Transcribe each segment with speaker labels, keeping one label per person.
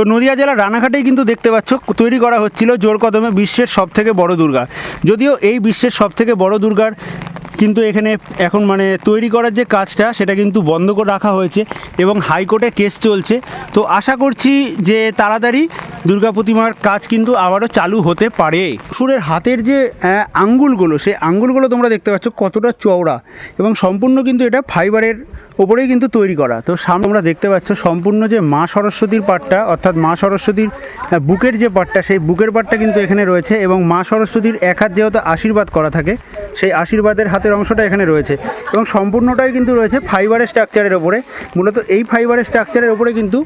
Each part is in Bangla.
Speaker 1: তো নদিয়া জেলার রানাঘাটেই কিন্তু দেখতে পাচ্ছ, তৈরি করা হচ্ছিল জোর কদমে বিশ্বের সব থেকে বড় দুর্গা। যদিও এই বিশ্বের সব থেকে বড় দুর্গার কিন্তু এখানে এখন মানে তৈরি করার যে কাজটা, সেটা কিন্তু বন্ধ করে রাখা হয়েছে এবং হাইকোর্টে কেস চলছে। তো আশা করছি যে তাড়াতাড়ি দুর্গা প্রতিমার কাজ কিন্তু আবারও চালু হতে পারে। সুরের হাতের যে আঙ্গুলগুলো, সেই আঙ্গুলগুলো তোমরা দেখতে পাচ্ছ কতটা চওড়া এবং সম্পূর্ণ কিন্তু এটা ফাইবারের ওপরেই কিন্তু তৈরি করা। তো সামনে আমরা দেখতে পাচ্ছ সম্পূর্ণ যে মা সরস্বতীর পাটটা অর্থাৎ মা সরস্বতীর বুকের যে পাটটা সেই বুকের পাটটা কিন্তু এখানে রয়েছে এবং মা সরস্বতীর এক হাত যেহেতু আশীর্বাদ করা থাকে, সেই আশীর্বাদের হাতের অংশটা এখানে রয়েছে এবং সম্পূর্ণটাই কিন্তু রয়েছে ফাইবারের স্ট্রাকচারের ওপরে। মূলত এই ফাইবারের স্ট্রাকচারের ওপরে কিন্তু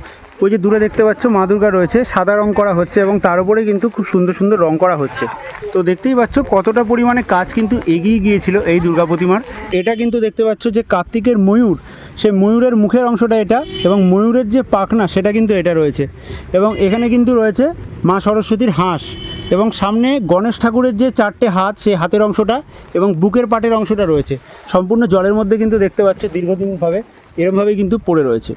Speaker 1: ওই যে দূরে দেখতে পাচ্ছ মা দুর্গা রয়েছে, সাদা রং করা হচ্ছে এবং তার উপরে কিন্তু খুব সুন্দর সুন্দর রং করা হচ্ছে। তো দেখতেই পাচ্ছ কতটা পরিমাণে কাজ কিন্তু এগিয়ে গিয়েছিল এই দুর্গা প্রতিমার। এটা কিন্তু দেখতে পাচ্ছ যে কার্তিকের ময়ূর, সেই ময়ূরের মুখের অংশটা এটা এবং ময়ূরের যে পাখনা সেটা কিন্তু এটা রয়েছে। এবং এখানে কিন্তু রয়েছে মা সরস্বতীর হাঁস এবং সামনে গণেশ ঠাকুরের যে চারটে হাত, সেই হাতের অংশটা এবং বুকের পাটের অংশটা রয়েছে। সম্পূর্ণ জলের মধ্যে কিন্তু দেখতে পাচ্ছে দীর্ঘদিনভাবে এরমভাবে কিন্তু পড়ে রয়েছে।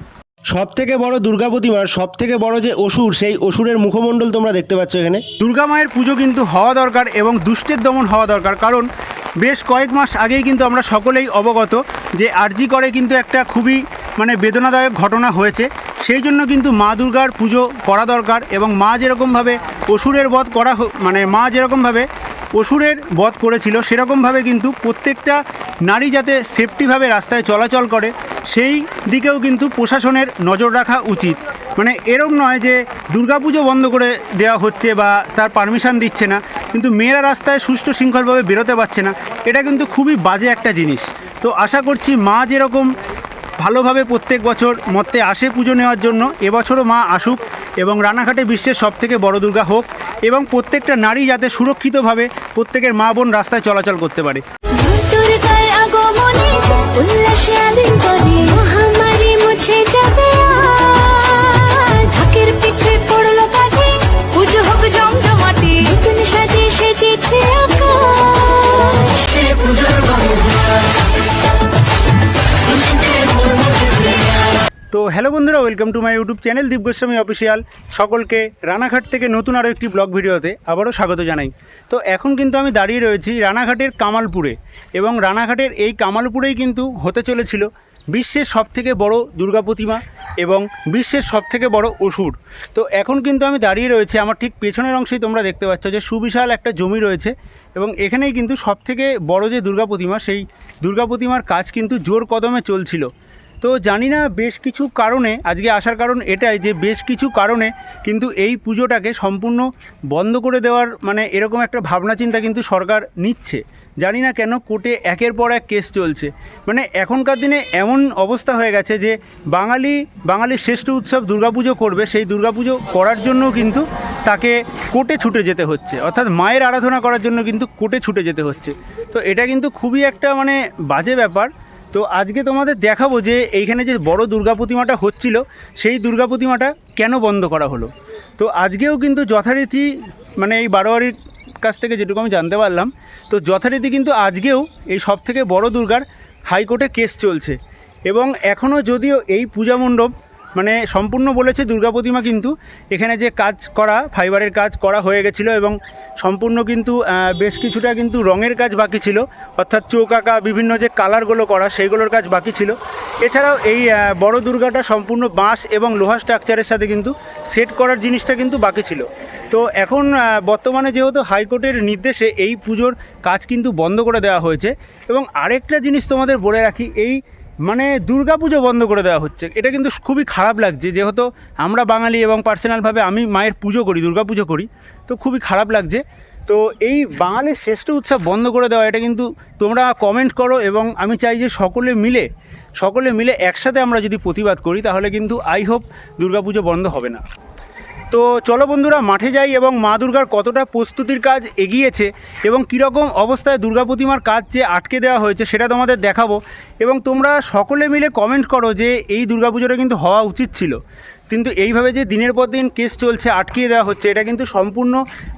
Speaker 2: সব থেকে বড় দুর্গা প্রতিমার সব থেকে বড় যে অসুর, সেই অসুরের মুখমণ্ডল তোমরা দেখতে পাচ্ছ এখানে।
Speaker 1: দুর্গা মায়ের পুজো কিন্তু হওয়া দরকার এবং দুষ্টের দমন হওয়া দরকার। কারণ বেশ কয়েক মাস আগেই কিন্তু আমরা সকলেই অবগত যে আরজি করে কিন্তু একটা খুবই মানে বেদনাদায়ক ঘটনা হয়েছে। সেই জন্য কিন্তু মা দুর্গার পুজো করা দরকার এবং মা যেরকমভাবে অসুরের বধ করা মানে মা যেরকমভাবে অসুরের বধ করেছিল, সেরকমভাবে কিন্তু প্রত্যেকটা নারী যাতে সেফটিভাবে রাস্তায় চলাচল করে সেই দিকেও কিন্তু প্রশাসনের নজর রাখা উচিত। মানে এরম নয় যে দুর্গাপুজো বন্ধ করে দেওয়া হচ্ছে বা তার পারমিশন দিচ্ছে না, কিন্তু মেয়েরা রাস্তায় সুষ্ঠু শৃঙ্খলভাবে বেরোতে পারছে না। এটা কিন্তু খুবই বাজে একটা জিনিস। তো আশা করছি মা যেরকম ভালোভাবে প্রত্যেক বছর মতে আসে পুজো নেওয়ার জন্য, এবছরও মা আসুক এবং রানাঘাটে বিশ্বের সব থেকে বড় দুর্গা হোক এবং প্রত্যেকটা নারী যাতে সুরক্ষিতভাবে প্রত্যেকের মা বোন রাস্তায় চলাচল করতে পারে।
Speaker 3: উল্লাসে আলিঙ্গনে মহামারী মুছে পড়ল কাঁধে পুজো হোক জমজমাটি।
Speaker 1: হ্যালো বন্ধুরা welcome to my YouTube channel Deep Goswami official সকলকে রানাঘাট থেকে নতুন আরও একটি ব্লগ ভিডিওতে আবারও স্বাগত জানাই। তো এখন কিন্তু আমি দাঁড়িয়ে রয়েছি রানাঘাটের কামালপুরে এবং রানাঘাটের এই কামালপুরেই কিন্তু হতে চলেছিল বিশ্বের সবথেকে বড় দুর্গা প্রতিমা এবং বিশ্বের সবথেকে বড় অসুর। তো এখন কিন্তু আমি দাঁড়িয়ে রয়েছে, আমার ঠিক পেছনের অংশেই তোমরা দেখতে পাচ্ছ যে সুবিশাল একটা জমি রয়েছে এবং এখানেই কিন্তু সবথেকে বড় যে দুর্গা প্রতিমা, সেই দুর্গা প্রতিমার কাজ কিন্তু জোর কদমে চলছিল। তো জানি না বেশ কিছু কারণে, আজকে আসার কারণ এটাই যে বেশ কিছু কারণে কিন্তু এই পুজোটাকে সম্পূর্ণ বন্ধ করে দেওয়ার মানে এরকম একটা ভাবনা চিন্তা কিন্তু সরকার নিচ্ছে। জানি না কেন কোর্টে একের পর এক কেস চলছে। মানে এখনকার দিনে এমন অবস্থা হয়ে গেছে যে বাঙালি বাঙালির শ্রেষ্ঠ উৎসব দুর্গাপুজো করবে, সেই দুর্গাপুজো করার জন্য কিন্তু তাকে কোর্টে ছুটে যেতে হচ্ছে। অর্থাৎ মায়ের আরাধনা করার জন্য কিন্তু কোর্টে ছুটে যেতে হচ্ছে। তো এটা কিন্তু খুবই একটা মানে বাজে ব্যাপার। তো আজকে তোমাদের দেখাবো যে এইখানে যে বড় দুর্গা প্রতিমাটা হচ্ছিল, সেই দুর্গা প্রতিমাটা কেন বন্ধ করা হলো? তো আজকেও কিন্তু যথারীতি মানে এই বারোয়ারির কাছ থেকে যেটুকু আমি জানতে পারলাম, তো যথারীতি কিন্তু আজকেও এই সব থেকে বড় দুর্গার হাইকোর্টে কেস চলছে। এবং এখনও যদিও এই পূজা মণ্ডপ মানে সম্পূর্ণ বলেছে দুর্গা প্রতিমা কিন্তু এখানে যে কাজ করা, ফাইবারের কাজ করা হয়ে গেছিল এবং সম্পূর্ণ কিন্তু বেশ কিছুটা কিন্তু রঙের কাজ বাকি ছিল। অর্থাৎ চোখ আঁকা বিভিন্ন যে কালারগুলো করা, সেইগুলোর কাজ বাকি ছিল। এছাড়াও এই বড় দুর্গাটা সম্পূর্ণ বাঁশ এবং লোহা স্ট্রাকচারের সাথে কিন্তু সেট করার জিনিসটা কিন্তু বাকি ছিল। তো এখন বর্তমানে যেহেতু হাইকোর্টের নির্দেশে এই পুজোর কাজ কিন্তু বন্ধ করে দেওয়া হয়েছে। এবং আরেকটা জিনিস তোমাদের বলে রাখি, এই মানে দুর্গা পুজো বন্ধ করে দেওয়া হচ্ছে। এটা কিন্তু খুবই খারাপ লাগছে, যেহেতু আমরা বাঙালি এবং পার্সোনালভাবে আমি মায়ের পুজো করি দুর্গা পুজো করি, তো খুবই খারাপ লাগছে। তো এই বাঙালির শ্রেষ্ঠ উৎসব বন্ধ করে দেওয়া, এটা কিন্তু তোমরা কমেন্ট করো এবং আমি চাই যে সকলে মিলে সকলে মিলে একসাথে আমরা যদি প্রতিবাদ করি, তাহলে কিন্তু আই হোপ দুর্গাপুজো বন্ধ হবে না। তো চলো বন্ধুরা, মাঠে যাই এবং মা দুর্গার কতটা প্রস্তুতির কাজ এগিয়েছে এবং কীরকম অবস্থায় দুর্গা প্রতিমার কাজ যে আটকে দেওয়া হয়েছে সেটা তোমাদের দেখাবো। এবং তোমরা সকলে মিলে কমেন্ট করো যে এই দুর্গাপুজোটা কিন্তু হওয়া উচিত ছিল। কিন্তু এইভাবে যে দিনের পর দিন কেস চলছে, আটকিয়ে দেওয়া হচ্ছে, এটা কিন্তু সম্পূর্ণ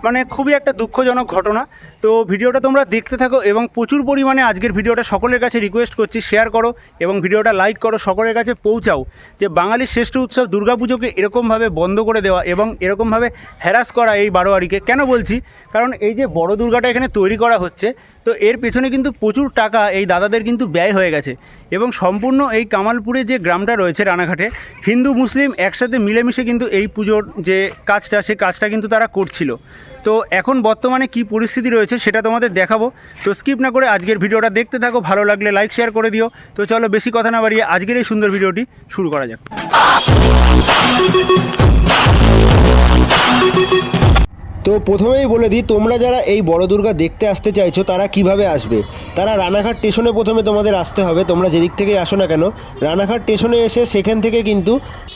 Speaker 1: মানে খুবই একটা দুঃখজনক ঘটনা। তো ভিডিওটা তোমরা দেখতে থাকো এবং প্রচুর পরিমাণে আজকের ভিডিওটা সকলের কাছে রিকোয়েস্ট করছি শেয়ার করো এবং ভিডিওটা লাইক করো, সকলের কাছে পৌঁছাও যে বাঙালির শ্রেষ্ঠ উৎসব দুর্গাপুজোকে এরকমভাবে বন্ধ করে দেওয়া এবং এরকমভাবে হ্যারাস করা এই বারোয়ারিকে। কেন বলছি? কারণ এই যে বড় দুর্গাটা এখানে তৈরি করা হচ্ছে তো এর পেছনে কিন্তু প্রচুর টাকা এই দাদাদের কিন্তু ব্যয় হয়ে গেছে এবং সম্পূর্ণ এই কামালপুরে যে গ্রামটা রয়েছে রানাঘাটে, হিন্দু, মুসলিম একসাথে মিলেমিশে কিন্তু এই পুজোর যে কাজটা, সেই কাজটা কিন্তু তারা করছিল। তো এখন বর্তমানে কি পরিস্থিতি রয়েছে সেটা তোমাদের দেখাবো। তো স্কিপ না করে আজকের ভিডিওটা দেখতে থাকো, ভালো লাগলে লাইক শেয়ার করে দিও। তো চলো বেশি কথা না বাড়িয়ে আজকের এই সুন্দর ভিডিওটি শুরু করা যাক।
Speaker 2: তো প্রথমেই বলে দিই, তোমরা যারা এই বড় দুর্গা দেখতে আসতে চাইছো, তারা কীভাবে আসবে? তারা রানাঘাট স্টেশনে প্রথমে তোমাদের আসতে হবে, তোমরা যেদিক থেকেই আসো না কেন, রানাঘাট স্টেশনে এসে সেখান থেকে কিন্তু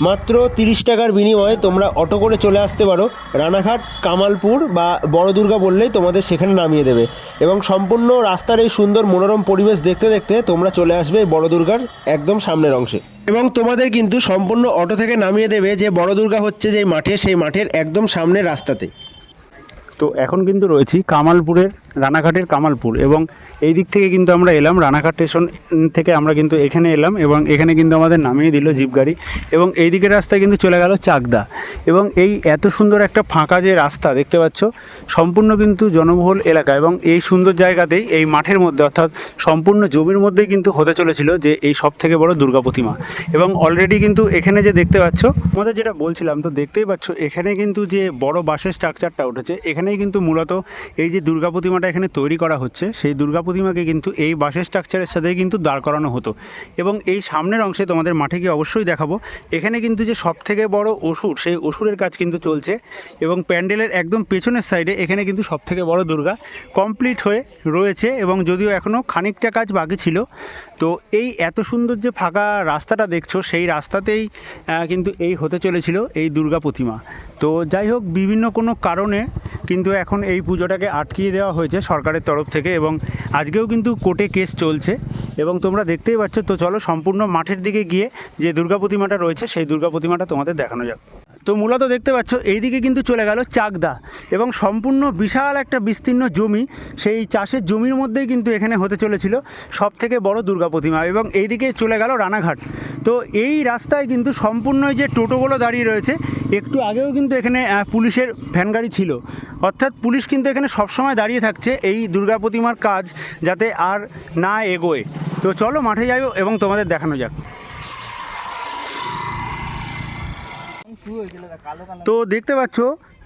Speaker 2: মাত্র তিরিশ টাকার বিনিময়ে তোমরা অটো করে চলে আসতে পারো, রানাঘাট, কামালপুর বা বড় দুর্গা বললেই তোমাদের সেখানে নামিয়ে দেবে। এবং সম্পূর্ণ রাস্তার এই সুন্দর মনোরম পরিবেশ দেখতে দেখতে তোমরা চলে আসবে বড় দুর্গার একদম সামনের অংশে। এবং তোমাদের কিন্তু সম্পূর্ণ অটো থেকে নামিয়ে দেবে যে বড় দুর্গা হচ্ছে যে মাঠে, সেই মাঠের একদম সামনের রাস্তাতে।
Speaker 1: তো এখন কিন্তু রয়েছি কামালপুরের রানাঘাটের কামালপুর এবং এই দিক থেকে কিন্তু আমরা এলাম, রানাঘাট স্টেশন থেকে আমরা কিন্তু এখানে এলাম এবং এখানে কিন্তু আমাদের নামিয়ে দিল জিপ গাড়ি এবং এই দিকের রাস্তায় কিন্তু চলে গেল চাকদা এবং এই এত সুন্দর একটা ফাঁকা যে রাস্তা দেখতে পাচ্ছ, সম্পূর্ণ কিন্তু জনবহুল এলাকা এবং এই সুন্দর জায়গাতেই এই মাঠের মধ্যে অর্থাৎ সম্পূর্ণ জমির মধ্যেই কিন্তু হতে চলেছিল যে এই সব থেকে বড় দুর্গা প্রতিমা এবং অলরেডি কিন্তু এখানে যে দেখতে পাচ্ছ আমাদের যেটা বলছিলাম তো দেখতেই পাচ্ছ, এখানে কিন্তু যে বড় বাসের স্ট্রাকচারটা উঠেছে, এখানেই কিন্তু মূলত এই যে দুর্গা প্রতিমাটা এখানে তৈরি করা হচ্ছে, সেই দুর্গা প্রতিমাকে কিন্তু এই বাসের স্ট্রাকচারের সাথেই কিন্তু দাঁড় করানো হতো। এবং এই সামনের অংশে তোমাদের মাঠে গিয়ে অবশ্যই দেখাবো, এখানে কিন্তু যে সব থেকে বড় অসুর, সেই অসুরের কাজ কিন্তু চলছে এবং প্যান্ডেলের একদম পেছনের সাইডে এখানে কিন্তু সব থেকে বড় দুর্গা কমপ্লিট হয়ে রয়েছে এবং যদিও এখনও খানিকটা কাজ বাকি ছিল, তো এই এত সুন্দর যে ফাঁকা রাস্তাটা দেখছ, সেই রাস্তাতেই কিন্তু এই হতে চলেছিল এই দুর্গা প্রতিমা। তো যাই হোক, বিভিন্ন কোনো কারণে কিন্তু এখন এই পুজোটাকে আটকিয়ে দেওয়া হয়েছে সরকারের তরফ থেকে এবং আজকেও কিন্তু কোর্টে কেস চলছে এবং তোমরা দেখতেই পাচ্ছ। তো চলো সম্পূর্ণ মাঠের দিকে গিয়ে যে দুর্গা প্রতিমাটা রয়েছে, সেই দুর্গা প্রতিমাটা তোমাদের দেখানো যাক। তো মূলত দেখতে পাচ্ছ, এইদিকে কিন্তু চলে গেল চাকদা এবং সম্পূর্ণ বিশাল একটা বিস্তীর্ণ জমি, সেই চাষের জমির মধ্যেই কিন্তু এখানে হতে চলেছিল সব থেকে বড় দুর্গা প্রতিমা এবং এইদিকে চলে গেল রানাঘাট। তো এই রাস্তায় কিন্তু সম্পূর্ণ যে টোটোগুলো দাঁড়িয়ে রয়েছে, একটু আগেও কিন্তু এখানে পুলিশের ভ্যান গাড়ি ছিল। অর্থাৎ পুলিশ কিন্তু এখানে সবসময় দাঁড়িয়ে থাকছে এই দুর্গা প্রতিমার কাজ যাতে আর না এগোয়। তো চলো মাঠে যাব এবং তোমাদের দেখানো যাক। তো দেখতে পাচ্ছ,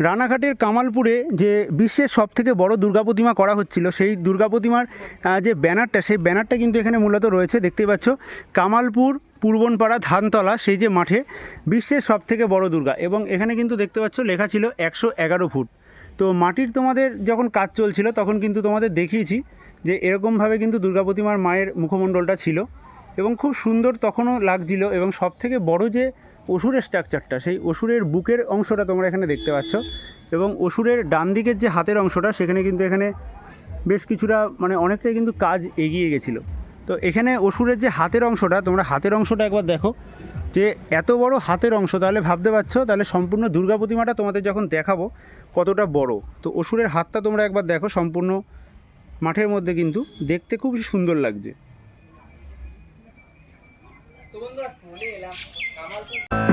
Speaker 1: রানাঘাটের কামালপুরে যে বিশ্বের সব থেকে বড় দুর্গা প্রতিমা করা হচ্ছিল, সেই দুর্গা প্রতিমার যে ব্যানারটা, সেই ব্যানারটা কিন্তু এখানে মূলত রয়েছে। দেখতে পাচ্ছ, কামালপুর, পূর্বনপাড়া, ধানতলা, সেই যে মাঠে বিশ্বের সব থেকে বড় দুর্গা। এবং এখানে কিন্তু দেখতে পাচ্ছ, লেখা ছিল একশো এগারো ফুট। তো মাটির তোমাদের যখন কাজ চলছিল, তখন কিন্তু তোমাদের দেখিয়েছি যে এরকমভাবে কিন্তু দুর্গা প্রতিমার মায়ের মুখমণ্ডলটা ছিল। এবং খুব সুন্দর তখনও লাগছিল, এবং সব থেকে বড় যে অসুরের স্ট্রাকচারটা, সেই অসুরের বুকের অংশটা তোমরা এখানে দেখতে পাচ্ছ এবং অসুরের ডান দিকের যে হাতের অংশটা, সেখানে কিন্তু এখানে বেশ কিছুটা মানে অনেকটাই কিন্তু কাজ এগিয়ে গেছিল। তো এখানে অসুরের যে হাতের অংশটা, তোমরা হাতের অংশটা একবার দেখো। যে এত বড় হাতের অংশ, তাহলে ভাবতে পারছ, তাহলে সম্পূর্ণ দুর্গা প্রতিমাটা তোমাদের যখন দেখাবো, কতটা বড়। তো অসুরের হাতটা তোমরা একবার দেখো, সম্পূর্ণ মাঠের মধ্যে কিন্তু দেখতে খুব সুন্দর লাগছে। তো Bye.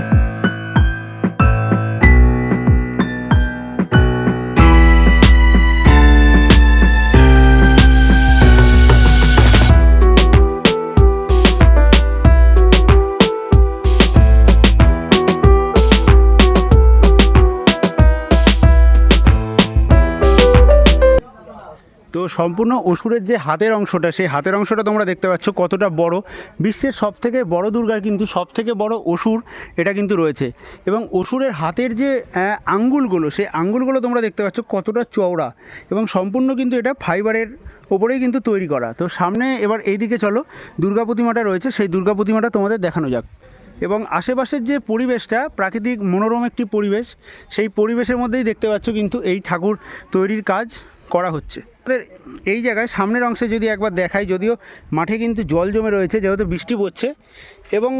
Speaker 1: সম্পূর্ণ অসুরের যে হাতের অংশটা, সেই হাতের অংশটা তোমরা দেখতে পাচ্ছ কতটা বড়। বিশ্বের সব থেকে বড় দুর্গার কিন্তু সব থেকে বড় অসুর এটা কিন্তু রয়েছে। এবং অসুরের হাতের যে আঙ্গুলগুলো, সেই আঙ্গুলগুলো তোমরা দেখতে পাচ্ছ কতটা চওড়া। এবং সম্পূর্ণ কিন্তু এটা ফাইবারের ওপরেই কিন্তু তৈরি করা। তো সামনে এবার এই দিকে চলো, দুর্গা প্রতিমাটা রয়েছে, সেই দুর্গা প্রতিমাটা তোমাদের দেখানো যাক। এবং আশেপাশের যে পরিবেশটা, প্রাকৃতিক মনোরম একটি পরিবেশ, সেই পরিবেশের মধ্যেই দেখতে পাচ্ছ কিন্তু এই ঠাকুর তৈরির কাজ। করা হচ্ছে। আমাদের এই জায়গায় সামনের অংশে যদি একবার দেখাই, যদিও মাঠে কিন্তু জল জমে রয়েছে, যেহেতু বৃষ্টি পড়ছে, এবং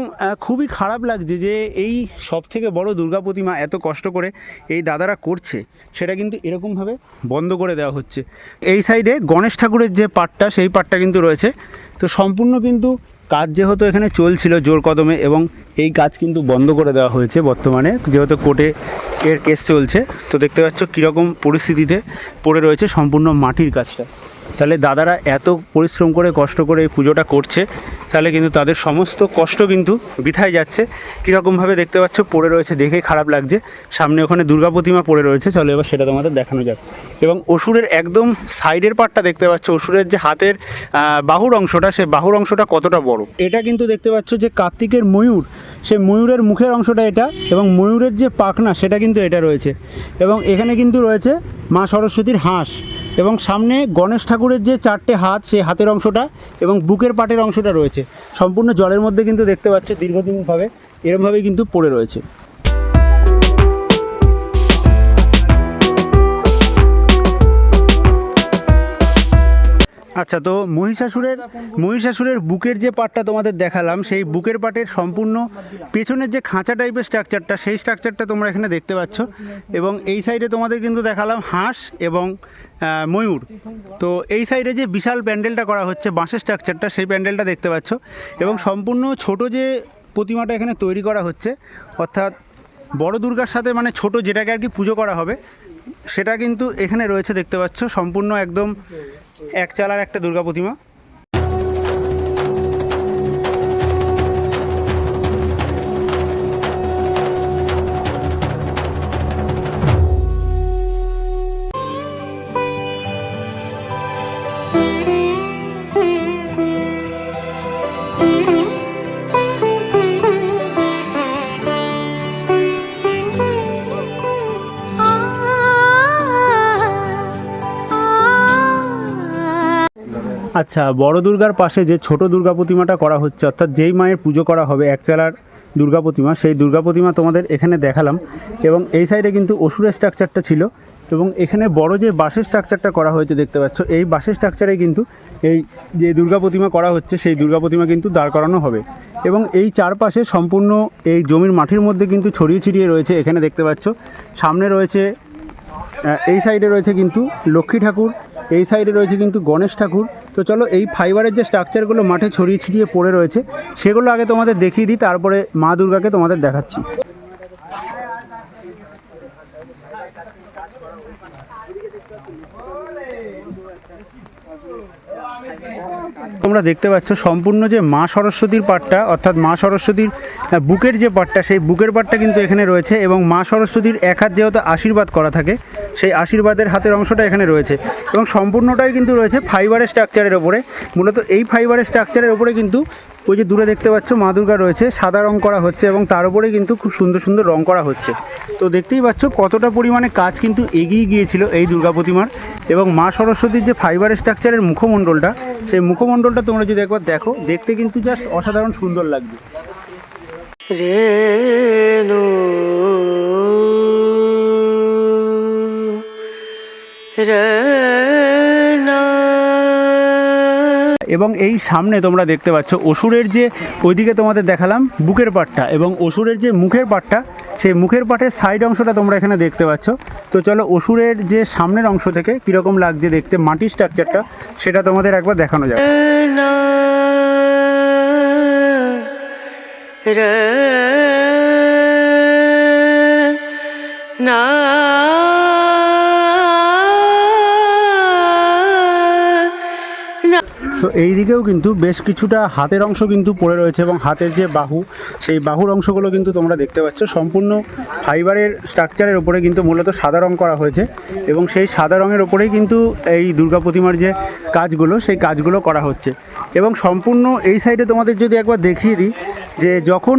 Speaker 1: খুবই খারাপ লাগছে যে এই সব থেকে বড় দুর্গা প্রতিমা এত কষ্ট করে এই দাদারা করছে, সেটা কিন্তু এরকমভাবে বন্ধ করে দেওয়া হচ্ছে। এই সাইডে গণেশ ঠাকুরের যে পাটটা, সেই পাটটা কিন্তু রয়েছে। তো সম্পূর্ণ কিন্তু কাজ যেহেতু এখানে চলছিল জোর কদমে এবং এই কাজ কিন্তু বন্ধ করে দেওয়া হয়েছে বর্তমানে, যেহেতু কোর্টে এর কেস চলছে, তো দেখতে পাচ্ছ কীরকম পরিস্থিতিতে পড়ে রয়েছে সম্পূর্ণ মাটির কাজটা। তাহলে দাদারা এত পরিশ্রম করে, কষ্ট করে এই পুজোটা করছে, তাহলে কিন্তু তাদের সমস্ত কষ্ট কিন্তু বৃথায় যাচ্ছে। কীরকমভাবে দেখতে পাচ্ছ, পড়ে রয়েছে, দেখে খারাপ লাগছে। সামনে ওখানে দুর্গা প্রতিমা পড়ে রয়েছে। চলো এবার সেটা তোমাদের দেখানো যাক। এবং অসুরের একদম সাইডের পার্টটা দেখতে পাচ্ছ, অসুরের যে হাতের বাহুর অংশটা, সে বাহুর অংশটা কতটা বড়? এটা কিন্তু দেখতে পাচ্ছ যে কার্তিকের ময়ূর, সে ময়ূরের মুখের অংশটা এটা এবং ময়ূরের যে পাখনা, সেটা কিন্তু এটা রয়েছে। এবং এখানে কিন্তু রয়েছে মা সরস্বতীর হাঁস। এবং সামনে গণেশ ঠাকুরের যে চারটে হাত, সেই হাতের অংশটা এবং বুকের পাটের অংশটা রয়েছে। সম্পূর্ণ জলের মধ্যে কিন্তু দেখতে পাচ্ছে, দীর্ঘদিনভাবে এরমভাবেই কিন্তু পড়ে রয়েছে। আচ্ছা তো মহিষাসুরের মহিষাসুরের বুকের যে পার্টটা তোমাদের দেখালাম, সেই বুকের পার্টের সম্পূর্ণ পেছনের যে খাঁচা টাইপের স্ট্রাকচারটা সেই স্ট্রাকচারটা তোমরা এখানে দেখতে পাচ্ছ। এবং এই সাইডে তোমাদের কিন্তু দেখালাম হাঁস এবং ময়ূর। তো এই সাইডে যে বিশাল প্যান্ডেলটা করা হচ্ছে, বাঁশের স্ট্রাকচারটা সেই প্যান্ডেলটা দেখতে পাচ্ছ। এবং সম্পূর্ণ ছোট যে প্রতিমাটা এখানে তৈরি করা হচ্ছে, অর্থাৎ বড় দুর্গার সাথে মানে ছোট যেটাকে আর কি পুজো করা হবে, সেটা কিন্তু এখানে রয়েছে, দেখতে পাচ্ছ। সম্পূর্ণ একদম এক চালার একটা দুর্গা প্রতিমা। আচ্ছা বড় দুর্গার পাশে যে ছোট দুর্গা প্রতিমাটা করা হচ্ছে, অর্থাৎ যেই মায়ের পুজো করা হবে একচালার দুর্গা প্রতিমা, সেই দুর্গা প্রতিমা তোমাদের এখানে দেখালাম এবং এই সাইডে কিন্তু অসুরের স্ট্রাকচারটা ছিল এবং এখানে বড় যে বাসের স্ট্রাকচারটা করা হয়েছে দেখতে পাচ্ছ, এই বাসের স্ট্রাকচারে কিন্তু এই যে দুর্গা প্রতিমা করা হচ্ছে, সেই দুর্গা প্রতিমা কিন্তু দাঁড় করানো হবে এবং এই চারপাশে সম্পূর্ণ এই জমির মাটির মধ্যে কিন্তু ছড়িয়ে ছিটিয়ে রয়েছে, এখানে দেখতে পাচ্ছ। সামনে রয়েছে এই সাইডে রয়েছে কিন্তু লক্ষ্মী ঠাকুর এই সাইডে রয়েছে কিন্তু গণেশ ঠাকুর। তো চলো এই ফাইবারের যে স্ট্রাকচারগুলো মাঠে ছড়িয়ে ছিটিয়ে পড়ে রয়েছে, সেগুলো আগে তোমাদের দেখিয়ে দিই, তারপরে মা দুর্গাকে তোমাদের দেখাচ্ছি। তোমরা দেখতে পাচ্ছ সম্পূর্ণ যে মা সরস্বতীর পাটটা অর্থাৎ মা সরস্বতীর বুকের যে পাটটা সেই বুকের পাটটা কিন্তু এখানে রয়েছে এবং মা সরস্বতীর এক হাত যেহেতু আশীর্বাদ করা থাকে, সেই আশীর্বাদের হাতের অংশটা এখানে রয়েছে এবং সম্পূর্ণটাই কিন্তু রয়েছে ফাইবারের স্ট্রাকচারের ওপরে মূলত এই ফাইবারের স্ট্রাকচারের ওপরে কিন্তু ওই যে দূরে দেখতে পাচ্ছ মা দুর্গা রয়েছে, সাদা রং করা হচ্ছে এবং তার উপরে কিন্তু খুব সুন্দর সুন্দর রং করা হচ্ছে। তো দেখতেই পাচ্ছ কতটা পরিমাণে কাজ কিন্তু এগিয়ে গিয়েছিল এই দুর্গা প্রতিমার এবং মা সরস্বতীর যে ফাইবার স্ট্রাকচারের মুখমণ্ডলটা, সেই মুখমণ্ডলটা তোমরা যদি একবার দেখো, দেখতে কিন্তু জাস্ট অসাধারণ সুন্দর লাগবে
Speaker 4: রেনা
Speaker 1: এবং এই সামনে তোমরা দেখতে পাচ্ছ অসুরের যে ওইদিকে তোমাদের দেখালাম বুকের পাটটা এবং অসুরের যে মুখের পাটটা সেই মুখের পাটের সাইড অংশটা তোমরা এখানে দেখতে পাচ্ছ তো চলো অসুরের যে সামনের অংশ থেকে কীরকম লাগছে দেখতে মাটির স্ট্রাকচারটা সেটা তোমাদের একবার দেখানো যাবে
Speaker 4: না
Speaker 1: তো এই দিকেও কিন্তু বেশ কিছুটা হাতের অংশ কিন্তু পড়ে রয়েছে এবং হাতের যে বাহু, সেই বাহুর অংশগুলো কিন্তু তোমরা দেখতে পাচ্ছ। সম্পূর্ণ ফাইবারের স্ট্রাকচারের ওপরে কিন্তু মূলত সাদা রং করা হয়েছে এবং সেই সাদা রঙের ওপরেই কিন্তু এই দুর্গা প্রতিমার যে কাজগুলো, সেই কাজগুলো করা হচ্ছে। এবং সম্পূর্ণ এই সাইডে তোমাদের যদি একবার দেখিয়ে দিই যে যখন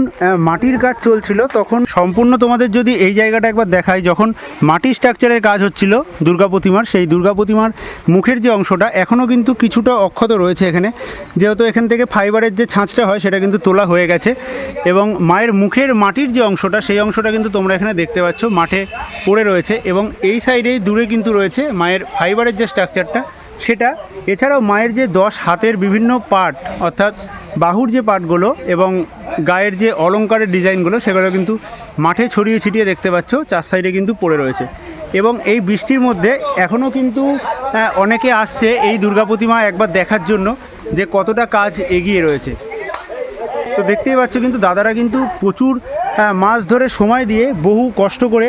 Speaker 1: মাটির কাজ চলছিল, তখন সম্পূর্ণ তোমাদের যদি এই জায়গাটা একবার দেখায় যখন মাটির স্ট্রাকচারের কাজ হচ্ছিল দুর্গা প্রতিমার, সেই দুর্গা প্রতিমার মুখের যে অংশটা এখনও কিন্তু কিছুটা অক্ষত রয়েছে এখানে। যেহেতু এখান থেকে ফাইবারের যে ছাঁচটা হয়, সেটা কিন্তু তোলা হয়ে গেছে। এবং মায়ের মুখের মাটির যে অংশটা, সেই অংশটা কিন্তু তোমরা এখানে দেখতে পাচ্ছ, মাঠে পড়ে রয়েছে। এবং এই সাইডেই দূরে কিন্তু রয়েছে মায়ের ফাইবারের যে স্ট্রাকচারটা সেটা। এছাড়াও মায়ের যে দশ হাতের বিভিন্ন পার্ট অর্থাৎ বাহুর যে পার্টগুলো এবং গায়ের যে অলংকারের ডিজাইনগুলো, সেগুলো কিন্তু মাঠে ছড়িয়ে ছিটিয়ে দেখতে পাচ্ছ, চার সাইডে কিন্তু পড়ে রয়েছে। এবং এই বৃষ্টির মধ্যে এখনও কিন্তু অনেকে আসছে এই দুর্গা প্রতিমা একবার দেখার জন্য যে কতটা কাজ এগিয়ে রয়েছে। তো দেখতেই পাচ্ছ কিন্তু দাদারা কিন্তু প্রচুর মাছ ধরে সময় দিয়ে বহু কষ্ট করে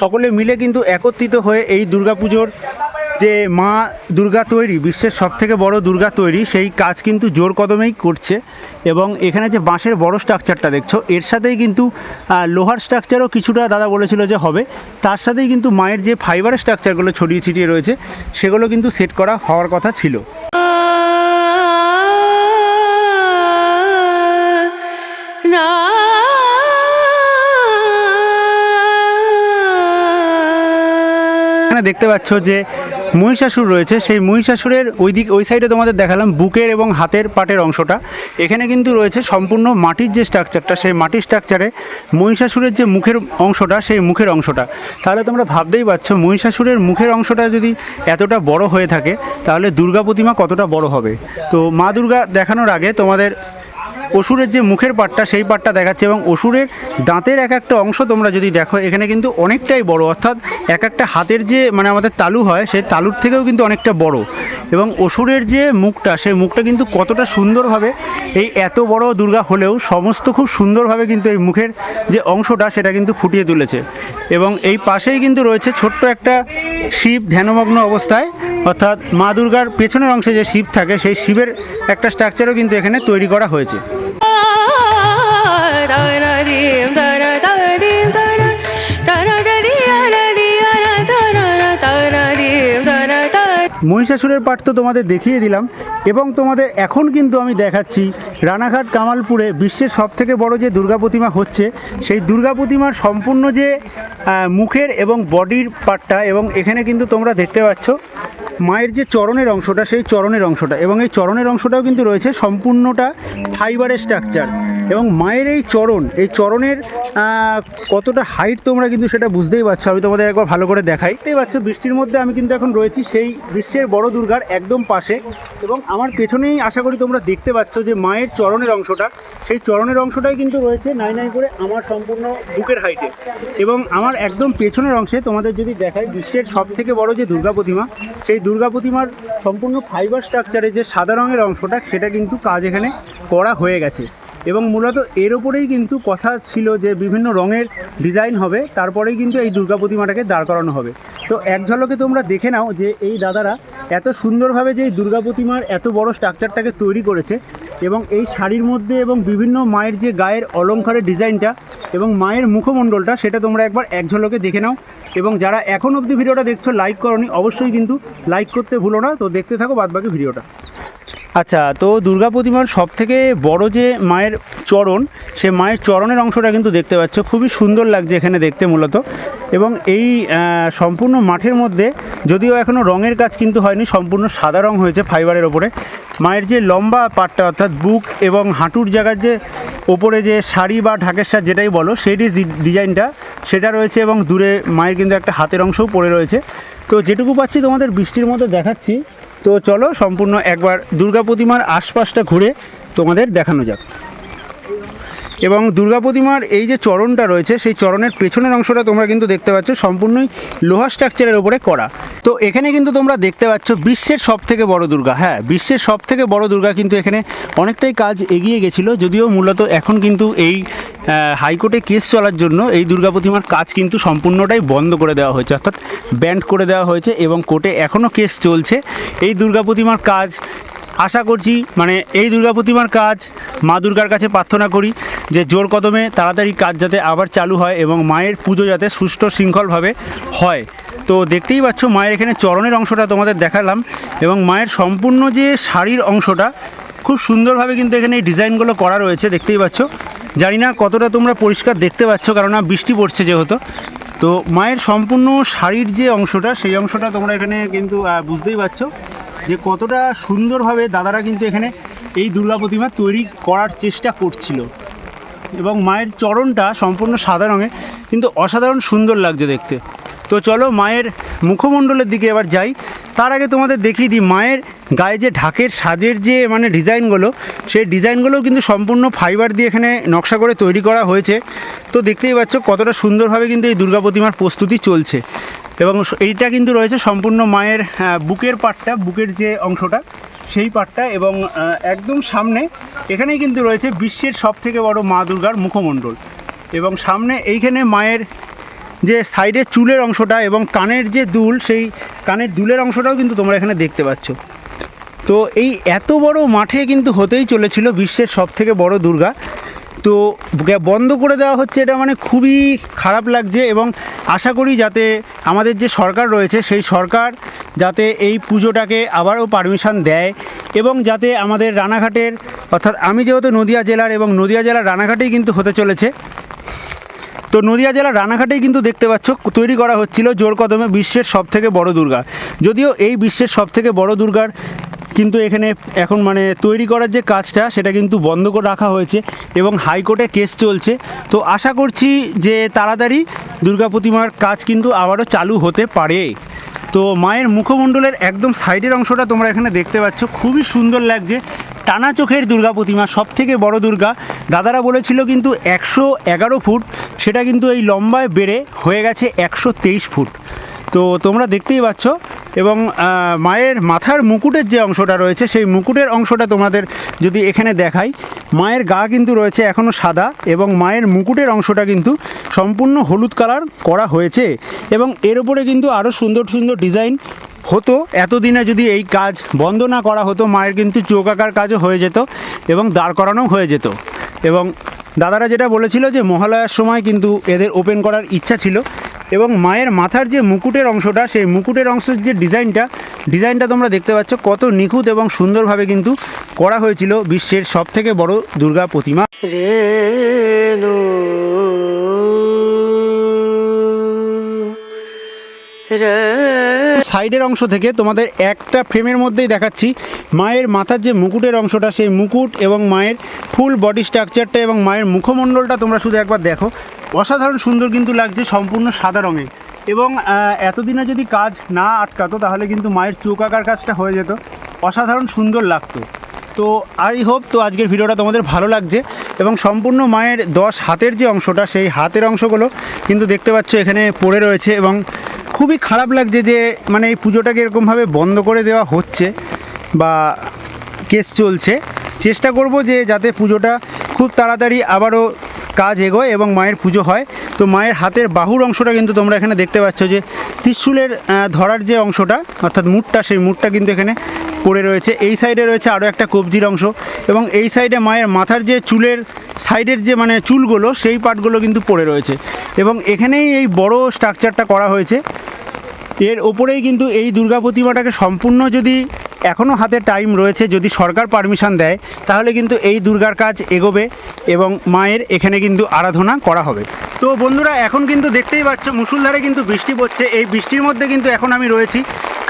Speaker 1: সকলে মিলে কিন্তু একত্রিত হয়ে এই দুর্গাপুজোর যে মা দুর্গা তৈরি, বিশ্বের সবথেকে বড় দুর্গা তৈরি, সেই কাজ কিন্তু জোর কদমেই করছে। এবং এখানে যে বাঁশের বড় স্ট্রাকচারটা দেখছ, এর সাথেই কিন্তু লোহার স্ট্রাকচারও কিছুটা দাদা বলেছিল যে হবে। তার সাথেই কিন্তু মায়ের যে ফাইবারের স্ট্রাকচারগুলো ছড়িয়ে ছিটিয়ে রয়েছে, সেগুলো কিন্তু সেট করা হওয়ার কথা ছিল। দেখতে পাচ্ছ যে মহিষাসুর রয়েছে। সেই মহিষাসুরের ওই দিক ওই সাইডে তোমাদের দেখালাম বুকের এবং হাতের পাটের অংশটা। এখানে কিন্তু রয়েছে সম্পূর্ণ মাটির যে স্ট্রাকচারটা সেই মাটির স্ট্রাকচারে মহিষাসুরের যে মুখের অংশটা, সেই মুখের অংশটা। তাহলে তোমরা ভাবতেই পারছ, মহিষাসুরের মুখের অংশটা যদি এতটা বড় হয়ে থাকে, তাহলে দুর্গা প্রতিমা কতটা বড় হবে? তো মা দুর্গা দেখানোর আগে তোমাদের অসুরের যে মুখের পাটটা, সেই পাটটা দেখাচ্ছে এবং অসুরের দাঁতের এক একটা অংশ তোমরা যদি দেখো, এখানে কিন্তু অনেকটাই বড়। অর্থাৎ এক একটা হাতের যে মানে আমাদের তালু হয়, সেই তালুর থেকেও কিন্তু অনেকটা বড়। এবং অসুরের যে মুখটা, সেই মুখটা কিন্তু কতটা সুন্দরভাবে এই এত বড় দুর্গা হলেও সমস্ত খুব সুন্দরভাবে কিন্তু এই মুখের যে অংশটা, সেটা কিন্তু ফুটিয়ে তুলেছে। এবং এই পাশেই কিন্তু রয়েছে ছোট্ট একটা শিব ধ্যানমগ্ন অবস্থায়। অর্থাৎ মা দুর্গার পেছনের অংশে যে শিব থাকে, সেই শিবের একটা স্ট্রাকচারও কিন্তু এখানে তৈরি করা হয়েছে। মহিষাসুরের পাঠ তো তোমাদের দেখিয়ে দিলাম এবং তোমাদের এখন কিন্তু আমি দেখাচ্ছি রানাঘাট কামালপুরে বিশ্বের সবথেকে বড় যে দুর্গা প্রতিমা হচ্ছে, সেই দুর্গা প্রতিমার সম্পূর্ণ যে মুখের এবং বডির পার্টটা এবং এখানে কিন্তু তোমরা দেখতে পাচ্ছ মায়ের যে চরণের অংশটা, সেই চরণের অংশটা এবং এই চরণের অংশটাও কিন্তু রয়েছে সম্পূর্ণটা ফাইবারের স্ট্রাকচার এবং মায়ের এই চরণ, এই চরণের কতটা হাইট তোমরা কিন্তু সেটা বুঝতেই পারছ। আমি তোমাদের একবার ভালো করে দেখাই। দেখতেই পাচ্ছ, বৃষ্টির মধ্যে আমি কিন্তু এখন রয়েছি সেই বিশ্বের বড় দুর্গার একদম পাশে এবং আমার পেছনেই আশা করি তোমরা দেখতে পাচ্ছ যে মায়ের চরণের অংশটা, সেই চরণের অংশটাই কিন্তু রয়েছে নাই নাই করে আমার সম্পূর্ণ বুকের হাইটে এবং আমার একদম পেছনের অংশে তোমাদের যদি দেখাই বিশ্বের সব থেকে বড় যে দুর্গা প্রতিমা, সেই দুর্গা প্রতিমার সম্পূর্ণ ফাইবার স্ট্রাকচারে যে সাদা রঙের অংশটা, সেটা কিন্তু কাজ এখানে করা হয়ে গেছে। এবং মূলত এর ওপরেই কিন্তু কথা ছিল যে বিভিন্ন রঙের ডিজাইন হবে, তারপরেই কিন্তু এই দুর্গা প্রতিমাটাকে দাঁড় করানো হবে। তো এক ঝলকে তোমরা দেখে নাও যে এই দাদারা এত সুন্দরভাবে যে এই দুর্গা প্রতিমার এত বড় স্ট্রাকচারটাকে তৈরি করেছে এবং এই শাড়ির মধ্যে এবং বিভিন্ন মায়ের যে গায়ের অলংকারের ডিজাইনটা এবং মায়ের মুখমণ্ডলটা, সেটা তোমরা একবার এক ঝলকে দেখে নাও। এবং যারা এখন অবধি ভিডিওটা দেখছ, লাইক করনি, অবশ্যই কিন্তু লাইক করতে ভুলো না। তো দেখতে থাকো, বাদবাকি ভিডিওটা। আচ্ছা তো দুর্গা প্রতিমার সব থেকে বড় যে মায়ের চরণ, সে মায়ের চরণের অংশটা কিন্তু দেখতে পাচ্ছ। খুবই সুন্দর লাগছে এখানে দেখতে মূলত। এবং এই সম্পূর্ণ মাঠের মধ্যে যদিও এখনও রঙের কাজ কিন্তু হয়নি, সম্পূর্ণ সাদা রং হয়েছে ফাইবারের ওপরে। মায়ের যে লম্বা পাটটা, অর্থাৎ বুক এবং হাঁটুর জায়গার যে ওপরে যে শাড়ি বা ঢাকের সাজ যেটাই বলো, সেই ডিজাইনটা সেটা রয়েছে এবং দূরে মায়ের কিন্তু একটা হাতের অংশও পড়ে রয়েছে। তো যেটুকু পাচ্ছি তোমাদের বৃষ্টির মধ্যে দেখাচ্ছি। তো চলো সম্পূর্ণ একবার দুর্গা প্রতিমার আশপাশটা ঘুরে তোমাদের দেখানো যাক। এবং দুর্গা প্রতিমার এই যে চরণটা রয়েছে, সেই চরণের পেছনের অংশটা তোমরা কিন্তু দেখতে পাচ্ছ, সম্পূর্ণই লোহা স্ট্রাকচারের উপরে করা। তো এখানে কিন্তু তোমরা দেখতে পাচ্ছ বিশ্বের সব থেকে বড় দুর্গা। হ্যাঁ বিশ্বের সব থেকে বড় দুর্গা কিন্তু এখানে অনেকটাই কাজ এগিয়ে গেছিল, যদিও মূলত এখন কিন্তু এই হাইকোর্টে কেস চলার জন্য এই দুর্গা প্রতিমার কাজ কিন্তু সম্পূর্ণটাই বন্ধ করে দেওয়া হয়েছে, অর্থাৎ ব্যান্ড করে দেওয়া হয়েছে এবং কোর্টে এখনও কেস চলছে। এই দুর্গা প্রতিমার কাজ আশা করছি মানে এই দুর্গা প্রতিমার কাজ মা দুর্গার কাছে প্রার্থনা করি যে জোর কদমে তাড়াতাড়ি কাজ যাতে আবার চালু হয় এবং মায়ের পুজো যাতে সুষ্ঠু শৃঙ্খলভাবে হয়। তো দেখতেই পাচ্ছ, মায়ের এখানে চরণের অংশটা তোমাদের দেখালাম এবং মায়ের সম্পূর্ণ যে শাড়ির অংশটা খুব সুন্দরভাবে কিন্তু এখানে এই ডিজাইনগুলো করা রয়েছে, দেখতেই পাচ্ছ। জানি না কতটা তোমরা পরিষ্কার দেখতে পাচ্ছ, কেননা বৃষ্টি পড়ছে যেহেতু। তো মায়ের সম্পূর্ণ শাড়ির যে অংশটা, সেই অংশটা তোমরা এখানে কিন্তু বুঝতেই পারছ যে কতটা সুন্দরভাবে দাদারা কিন্তু এখানে এই দুর্গা প্রতিমা তৈরি করার চেষ্টা করছিল। এবং মায়ের চরণটা সম্পূর্ণ সাদা রঙের, কিন্তু অসাধারণ সুন্দর লাগছে দেখতে। তো চলো মায়ের মুখমণ্ডলের দিকে এবার যাই। তার আগে তোমাদের দেখিয়ে দিই, মায়ের গায়ে যে ঢাকের সাজের যে মানে ডিজাইনগুলো, সেই ডিজাইনগুলোও কিন্তু সম্পূর্ণ ফাইবার দিয়ে এখানে নকশা করে তৈরি করা হয়েছে। তো দেখতেই পাচ্ছ কতটা সুন্দরভাবে কিন্তু এই দুর্গা প্রতিমার প্রস্তুতি চলছে। এবং এইটা কিন্তু রয়েছে সম্পূর্ণ মায়ের বুকের পাটটা, বুকের যে অংশটা, সেই পাটটা এবং একদম সামনে এখানেই কিন্তু রয়েছে বিশ্বের সব থেকে বড় মা দুর্গার মুখমণ্ডল। এবং সামনে এইখানে মায়ের যে সাইডের চুলের অংশটা এবং কানের যে দুল, সেই কানের দুলের অংশটাও কিন্তু তোমরা এখানে দেখতে পাচ্ছ। তো এই এত বড় মাঠে কিন্তু হতেই চলেছিল বিশ্বের সব থেকে বড় দুর্গা। তো বন্ধ করে দেওয়া হচ্ছে এটা মানে খুবই খারাপ লাগছে এবং আশা করি যাতে আমাদের যে সরকার রয়েছে, সেই সরকার যাতে এই পুজোটাকে আবারও পারমিশন দেয় এবং যাতে আমাদের রানাঘাটের, অর্থাৎ আমি যেহেতু নদিয়া জেলার এবং নদিয়া জেলার রানাঘাটেই কিন্তু হতে চলেছে তো নদিয়া জেলার রানাঘাটেই কিন্তু দেখতে পাচ্ছ, তৈরি করা হচ্ছিল জোর কদমে বিশ্বের সবথেকে বড় দুর্গা। যদিও এই বিশ্বের সবথেকে বড় দুর্গার কিন্তু এখানে এখন মানে তৈরি করার যে কাজটা, সেটা কিন্তু বন্ধ করে রাখা হয়েছে এবং হাইকোর্টে কেস চলছে। তো আশা করছি যে তাড়াতাড়ি দুর্গা প্রতিমার কাজ কিন্তু আবারও চালু হতে পারে। তো মায়ের মুখমণ্ডলের একদম সাইডের অংশটা তোমরা এখানে দেখতে পাচ্ছ। খুবই সুন্দর লাগছে। টানা চোখের দুর্গা প্রতিমা সব থেকে বড় দুর্গা। দাদারা বলেছিল কিন্তু একশো এগারো ফুট, সেটা কিন্তু এই লম্বায় বেড়ে হয়ে গেছে একশো তেইশ ফুট। তো তোমরা দেখতেই পাচ্ছ, এবং মায়ের মাথার মুকুটের যে অংশটা রয়েছে, সেই মুকুটের অংশটা তোমাদের যদি এখানে দেখাই, মায়ের গা কিন্তু রয়েছে এখনও সাদা, এবং মায়ের মুকুটের অংশটা কিন্তু সম্পূর্ণ হলুদ কালার করা হয়েছে। এবং এর উপরে কিন্তু আরও সুন্দর সুন্দর ডিজাইন হতো। এতদিনে যদি এই কাজ বন্ধ না করা হতো, মায়ের কিন্তু চোখ আঁকার কাজও হয়ে যেত, এবং দাঁড় করানো হয়ে যেত। এবং দাদারা যেটা বলেছিল যে, মহালয়ার সময় কিন্তু এদের ওপেন করার ইচ্ছা ছিল এবং মায়ের মাথার যে মুকুটের অংশটা সেই মুকুটের অংশের যে ডিজাইনটা ডিজাইনটা তোমরা দেখতে পাচ্ছ কত নিখুঁত এবং সুন্দরভাবে কিন্তু করা হয়েছিল বিশ্বের সব থেকে বড় দুর্গা প্রতিমা। সাইডের অংশ থেকে তোমাদের একটা ফ্রেমের মধ্যেই দেখাচ্ছি মায়ের মাথার যে মুকুটের অংশটা সেই মুকুট এবং মায়ের ফুল বডি স্ট্রাকচারটা এবং মায়ের মুখমণ্ডলটা তোমরা শুধু একবার দেখো। অসাধারণ সুন্দর কিন্তু লাগছে সম্পূর্ণ সাদা রঙে। এবং এতদিনে যদি কাজ না আটকাতো, তাহলে কিন্তু মায়ের চোখ আঁকার কাজটা হয়ে যেত। অসাধারণ সুন্দর লাগতো। তো, আই হোপ তো আজকের ভিডিওটা তোমাদের ভালো লাগছে। এবং সম্পূর্ণ মায়ের দশ হাতের যে অংশটা, সেই হাতের অংশগুলো কিন্তু দেখতে পাচ্ছ এখানে পড়ে রয়েছে। এবং খুবই খারাপ লাগছে যে মানে এই পুজোটাকে এরকমভাবে বন্ধ করে দেওয়া হচ্ছে বা কেস চলছে। চেষ্টা করব যে যাতে পুজোটা খুব তাড়াতাড়ি আবারও কাজ এগোয় এবং মায়ের পুজো হয়। তো মায়ের হাতের বাহুর অংশটা কিন্তু তোমরা এখানে দেখতে পাচ্ছ যে ত্রিশূলের ধরার যে অংশটা, অর্থাৎ মুটটা, সেই মুটটা কিন্তু এখানে পড়ে রয়েছে। এই সাইডে রয়েছে আরও একটা কবজির অংশ এবং এই সাইডে মায়ের মাথার যে চুলের সাইডের যে মানে চুলগুলো, সেই পার্টগুলো কিন্তু পড়ে রয়েছে এবং এখানেই এই বড় স্ট্রাকচারটা করা হয়েছে। এর ওপরেই কিন্তু এই দুর্গা প্রতিমাটাকে সম্পূর্ণ যদি এখনও হাতে টাইম রয়েছে, যদি সরকার পারমিশন দেয়, তাহলে কিন্তু এই দুর্গার কাজ এগোবে এবং মায়ের এখানে কিন্তু আরাধনা করা হবে। তো বন্ধুরা, এখন কিন্তু দেখতেই পাচ্ছ, মুসুলধারে কিন্তু বৃষ্টি পড়ছে। এই বৃষ্টির মধ্যে কিন্তু এখন আমি রয়েছি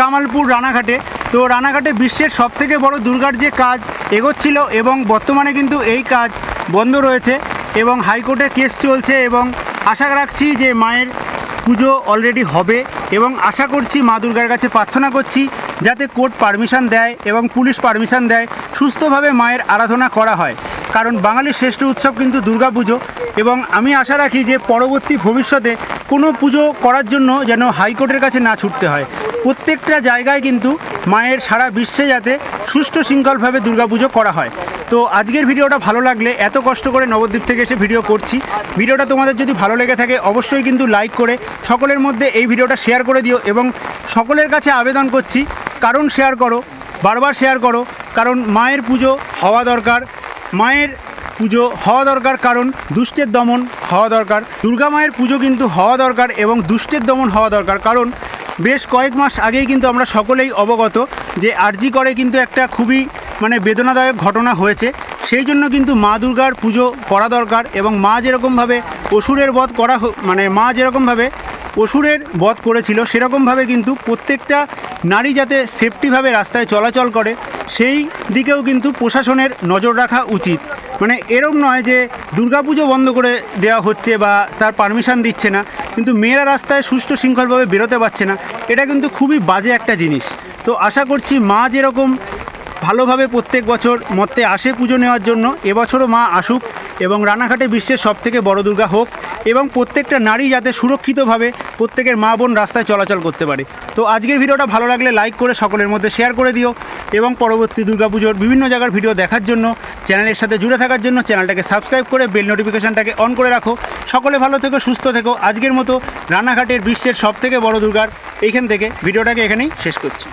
Speaker 1: কামালপুর রানাঘাটে। তো রানাঘাটে বিশ্বের সবথেকে বড় দুর্গার যে কাজ এগোচ্ছিল এবং বর্তমানে কিন্তু এই কাজ বন্ধ রয়েছে এবং হাইকোর্টে কেস চলছে এবং আশা রাখছি যে মায়ের পুজো অলরেডি হবে এবং আশা করছি মা দুর্গার কাছে প্রার্থনা করছি যাতে কোর্ট পারমিশন দেয় এবং পুলিশ পারমিশন দেয়, সুস্থভাবে মায়ের আরাধনা করা হয়। কারণ বাঙালির শ্রেষ্ঠ উৎসব কিন্তু দুর্গা পুজো এবং আমি আশা রাখি যে পরবর্তী ভবিষ্যতে কোনো পুজো করার জন্য যেন হাইকোর্টের কাছে না ছুটতে হয়। প্রত্যেকটা জায়গায় কিন্তু মায়ের সারা বিশ্বে যাতে সুষ্ঠু শৃঙ্খলভাবে দুর্গাপুজো করা হয়। তো আজকের ভিডিওটা ভালো লাগলে, এত কষ্ট করে নবদ্বীপ থেকে এসে ভিডিও করছি। ভিডিওটা তোমাদের যদি ভালো লেগে থাকে, অবশ্যই কিন্তু লাইক করে সকলের মধ্যে এই ভিডিওটা শেয়ার করে দিও এবং সকলের কাছে আবেদন করছি, কারণ শেয়ার করো, বারবার শেয়ার করো, কারণ মায়ের পুজো হওয়া দরকার, মায়ের পুজো হওয়া দরকার, কারণ দুষ্টের দমন হওয়া দরকার, দুর্গা মায়ের পুজো কিন্তু হওয়া দরকার এবং দুষ্টের দমন হওয়া দরকার, কারণ বেশ কয়েক মাস আগেই কিন্তু আমরা সকলেই অবগত যে আরজি করে কিন্তু একটা খুবই মানে বেদনাদায়ক ঘটনা হয়েছে। সেই জন্য কিন্তু মা দুর্গার পুজো করা দরকার এবং মা যেরকমভাবে অসুরের বধ করা মানে মা যেরকমভাবে অসুরের বধ করেছিল, সেরকমভাবে কিন্তু প্রত্যেকটা নারী যাতে সেফটিভাবে রাস্তায় চলাচল করে, সেই দিকেও কিন্তু প্রশাসনের নজর রাখা উচিত। মানে এরম নয় যে দুর্গাপুজো বন্ধ করে দেওয়া হচ্ছে বা তার পারমিশন দিচ্ছে না, কিন্তু মেয়েরা রাস্তায় সুষ্ঠু শৃঙ্খলভাবে বেরোতে পারছে না। এটা কিন্তু খুবই বাজে একটা জিনিস। তো আশা করছি মা যেরকম ভালোভাবে প্রত্যেক বছর মর্তে আসে পুজো নেওয়ার জন্য। এবছরও মা আসুক এবং রানাঘাটে বিশ্বের সব থেকে বড় দুর্গা হোক এবং প্রত্যেকটা নারী যাতে সুরক্ষিতভাবে প্রত্যেকের মা বোন রাস্তায় চলাচল করতে পারে। তো আজকের ভিডিওটা ভালো লাগলে লাইক করে সকলের মধ্যে শেয়ার করে দিও এবং পরবর্তী দুর্গাপুজোর বিভিন্ন জায়গার ভিডিও দেখার জন্য চ্যানেলের সাথে জুড়ে থাকার জন্য চ্যানেলটাকে সাবস্ক্রাইব করে বেল নোটিফিকেশনটাকে অন করে রাখো। সকলে ভালো থেকো, সুস্থ থেকো। আজকের মতো রানাঘাটের বিশ্বের সব থেকে বড় দুর্গার এইখান থেকে ভিডিওটাকে এখানেই শেষ করছি।